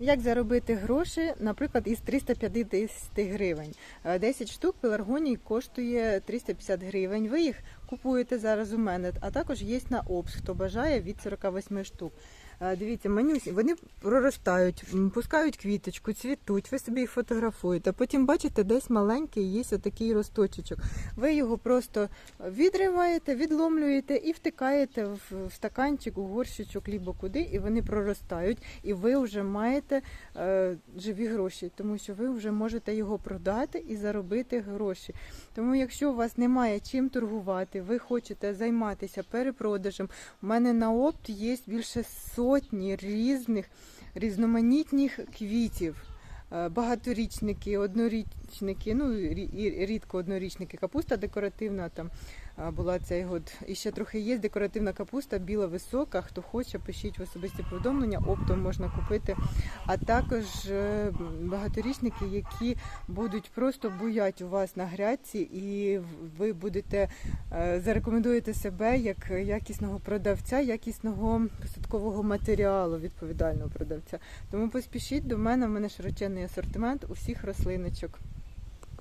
Як заробити гроші, наприклад, із 350 гривень. Е, 10 штук пеларгоній коштує 350 гривень. Ви їх купуєте зараз у мене, а також є на обс, хто бажає від 48 штук. Е, Дивіться, манюсі, вони проростають, пускають квіточку, цвітуть, ви собі їх фотографуєте. Потім бачите, десь маленький є отакий росточечок. Ви його просто відриваєте, відломлюєте і втикаєте в стаканчик, у горщичок, лібо куди, і вони проростають, і ви вже маєте е, живі гроші, тому що ви вже можете його продати і заробити гроші. Тому, якщо у вас немає чим торгувати, ви хочете займатися перепродажем, у мене на опт є більше сотні різних різноманітних квітів. Е, Багаторічники, однорічники, ну рідко однорічники. Капуста декоративна там була цей год. І ще трохи є декоративна капуста, біла висока. Хто хоче, пишіть в особисті повідомлення, оптом можна купити. А також е, багаторічники, які будуть просто буять у вас на грядці, і ви будете е, зарекомендуєте себе як якісного продавця, якісного посадкового матеріалу, відповідального продавця. Тому поспішіть до мене, в мене широченний асортимент усіх рослиночок.